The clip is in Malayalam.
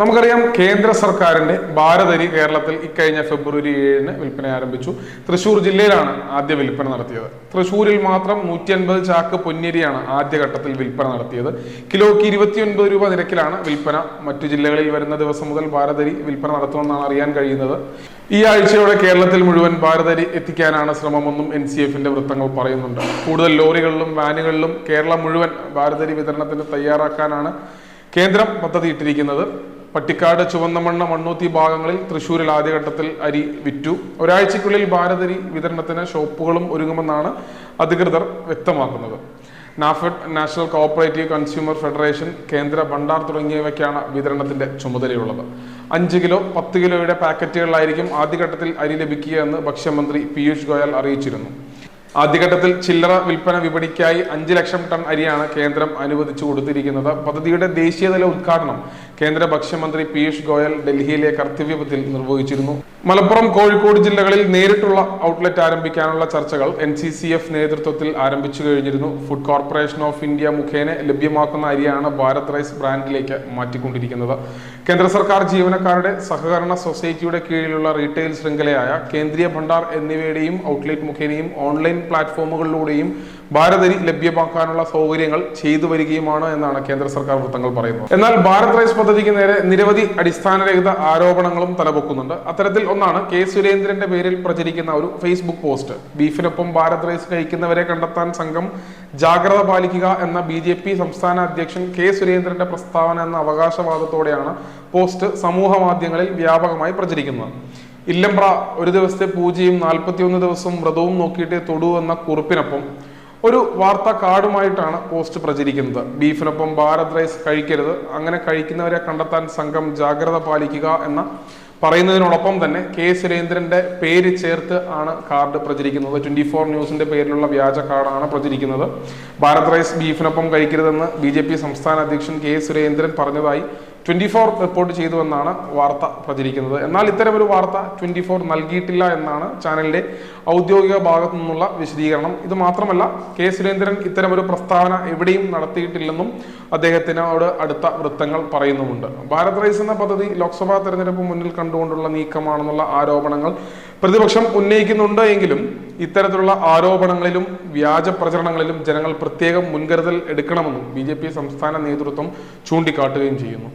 നമുക്കറിയാം കേന്ദ്ര സർക്കാരിന്റെ ഭാരതരി കേരളത്തിൽ ഇക്കഴിഞ്ഞ ഫെബ്രുവരി ഏഴിന് വിൽപ്പന ആരംഭിച്ചു. തൃശൂർ ജില്ലയിലാണ് ആദ്യ വിൽപ്പന നടത്തിയത്. തൃശൂരിൽ മാത്രം നൂറ്റി അൻപത് ചാക്ക് പൊന്നിരിയാണ് ആദ്യഘട്ടത്തിൽ വിൽപ്പന നടത്തിയത്. കിലോയ്ക്ക് ഇരുപത്തിയൊൻപത് രൂപ നിരക്കിലാണ് വിൽപ്പന. മറ്റു ജില്ലകളിൽ വരുന്ന ദിവസം മുതൽ ഭാരതരി വിൽപ്പന നടത്തുമെന്നാണ് അറിയാൻ കഴിയുന്നത്. ഈ ആഴ്ചയോടെ കേരളത്തിൽ മുഴുവൻ ഭാരതരി എത്തിക്കാനാണ് ശ്രമമെന്നും എൻ സി എഫിന്റെ വൃത്തങ്ങൾ പറയുന്നുണ്ട്. കൂടുതൽ ലോറികളിലും വാനുകളിലും കേരളം മുഴുവൻ ഭാരതരി വിതരണത്തിന് തയ്യാറാക്കാനാണ് കേന്ദ്രം പദ്ധതിയിട്ടിരിക്കുന്നത്. പട്ടിക്കാട് ചുവന്നമണ്ണ മണ്ണൂത്തി ഭാഗങ്ങളിൽ തൃശൂരിൽ ആദ്യഘട്ടത്തിൽ അരി വിറ്റു. ഒരാഴ്ചക്കുള്ളിൽ ഭാരതരി വിതരണത്തിന് ഷോപ്പുകളും ഒരുങ്ങുമെന്നാണ് അധികൃതർ വ്യക്തമാക്കുന്നത്. NAFED national cooperative consumer federation Kendra Bhandar തുടങ്ങിയവയ്ക്കാണ് വിതരണത്തിന്റെ ചുമതലയുള്ളത്. അഞ്ച് കിലോ പത്ത് കിലോയുടെ പാക്കറ്റുകളിലായിരിക്കും ആദ്യഘട്ടത്തിൽ അരി ലഭിക്കുക എന്ന് ഭക്ഷ്യമന്ത്രി പീയൂഷ് ഗോയൽ അറിയിച്ചിരുന്നു. ആദ്യഘട്ടത്തിൽ ചില്ലറ വിൽപ്പന വിപണിക്കായി അഞ്ച് ലക്ഷം ടൺ അരിയാണ് കേന്ദ്രം അനുവദിച്ചു കൊടുത്തിരിക്കുന്നത്. പദ്ധതിയുടെ ദേശീയതല ഉദ്ഘാടനം കേന്ദ്ര ഭക്ഷ്യമന്ത്രി പീയൂഷ് ഗോയൽ ഡൽഹിയിലെ കർത്തവ്യപത്തിൽ നിർവഹിച്ചിരുന്നു. മലപ്പുറം കോഴിക്കോട് ജില്ലകളിൽ നേരിട്ടുള്ള ഔട്ട്ലെറ്റ് ആരംഭിക്കാനുള്ള ചർച്ചകൾ എൻ സി സി എഫ് നേതൃത്വത്തിൽ ആരംഭിച്ചു കഴിഞ്ഞിരുന്നു. ഫുഡ് കോർപ്പറേഷൻ ഓഫ് ഇന്ത്യ മുഖേന ലഭ്യമാക്കുന്ന അരിയാണ് ഭാരത് റൈസ് ബ്രാൻഡിലേക്ക് മാറ്റിക്കൊണ്ടിരിക്കുന്നത്. കേന്ദ്ര സർക്കാർ ജീവനക്കാരുടെ സഹകരണ സൊസൈറ്റിയുടെ കീഴിലുള്ള റീറ്റെയിൽ ശൃംഖലയായ കേന്ദ്രീയ ഭണ്ഡാർ എന്നിവയുടെയും ഔട്ട്ലെറ്റ് മുഖേനയും ഓൺലൈൻ പ്ലാറ്റ്ഫോമുകളിലൂടെയും ഭാരതരി ലഭ്യമാക്കാനുള്ള സൗകര്യങ്ങൾ ചെയ്തു വരികയുമാണ് എന്നാണ് കേന്ദ്ര സർക്കാർ വൃത്തങ്ങൾ പറയുന്നത്. എന്നാൽ ഭാരത് റൈസ് പദ്ധതിക്ക് നേരെ നിരവധി അടിസ്ഥാനരഹിത ആരോപണങ്ങളും തലപൊക്കുന്നുണ്ട്. അത്തരത്തിൽ ഒന്നാണ് കെ സുരേന്ദ്രന്റെ പേരിൽ പ്രചരിക്കുന്ന ഒരു ഫേസ്ബുക്ക് പോസ്റ്റ് ബീഫിനൊപ്പം ഭാരത് റൈസ് കഴിക്കുന്നവരെ കണ്ടെത്താൻ സംഘം ജാഗ്രത പാലിക്കുക എന്ന ബി ജെ പി സംസ്ഥാന അധ്യക്ഷൻ കെ സുരേന്ദ്രന്റെ പ്രസ്താവന എന്ന അവകാശവാദത്തോടെയാണ് പോസ്റ്റ് സമൂഹ മാധ്യമങ്ങളിൽ വ്യാപകമായി പ്രചരിക്കുന്നത്. ഇല്ലംപ്ര ഒരു ദിവസത്തെ പൂജയും നാൽപ്പത്തിയൊന്ന് ദിവസം വ്രതവും നോക്കിയിട്ടേ തൊടു എന്ന കുറിപ്പിനൊപ്പം ഒരു വാർത്താ കാർഡുമായിട്ടാണ് പോസ്റ്റ് പ്രചരിക്കുന്നത്. ബീഫിനൊപ്പം ഭാരത് റൈസ് കഴിക്കരുത്. അങ്ങനെ കഴിക്കുന്നവരെ കണ്ടെത്താൻ സംഘം ജാഗ്രത പാലിക്കുക എന്ന പറയുന്നതിനോടൊപ്പം തന്നെ കെ സുരേന്ദ്രന്റെ പേര് ചേർത്ത് ആണ് കാർഡ് പ്രചരിക്കുന്നത്. ട്വന്റി ഫോർ ന്യൂസിന്റെ പേരിലുള്ള വ്യാജ കാർഡാണ് പ്രചരിക്കുന്നത്. ഭാരത് റൈസ് ബീഫിനൊപ്പം കഴിക്കരുതെന്ന് ബി ജെ പി സംസ്ഥാന അധ്യക്ഷൻ കെ സുരേന്ദ്രൻ പറഞ്ഞതായി ട്വന്റി ഫോർ റിപ്പോർട്ട് ചെയ്തുവെന്നാണ് വാർത്ത പ്രചരിക്കുന്നത്. എന്നാൽ ഇത്തരമൊരു വാർത്ത ട്വന്റി ഫോർ നൽകിയിട്ടില്ല എന്നാണ് ചാനലിന്റെ ഔദ്യോഗിക ഭാഗത്തു നിന്നുള്ള വിശദീകരണം. ഇത് മാത്രമല്ല കെ സുരേന്ദ്രൻ ഇത്തരമൊരു പ്രസ്താവന എവിടെയും നടത്തിയിട്ടില്ലെന്നും അദ്ദേഹത്തിനോട് അടുത്ത വൃത്തങ്ങൾ പറയുന്നുമുണ്ട്. ഭാരത് റൈസ് എന്ന പദ്ധതി ലോക്സഭാ തെരഞ്ഞെടുപ്പ് മുന്നിൽ കണ്ടുകൊണ്ടുള്ള നീക്കമാണെന്നുള്ള ആരോപണങ്ങൾ പ്രതിപക്ഷം ഉന്നയിക്കുന്നുണ്ട് എങ്കിലും ഇത്തരത്തിലുള്ള ആരോപണങ്ങളിലും വ്യാജ പ്രചരണങ്ങളിലും ജനങ്ങൾ പ്രത്യേകം മുൻകരുതൽ എടുക്കണമെന്നും ബി സംസ്ഥാന നേതൃത്വം ചൂണ്ടിക്കാട്ടുകയും ചെയ്യുന്നു.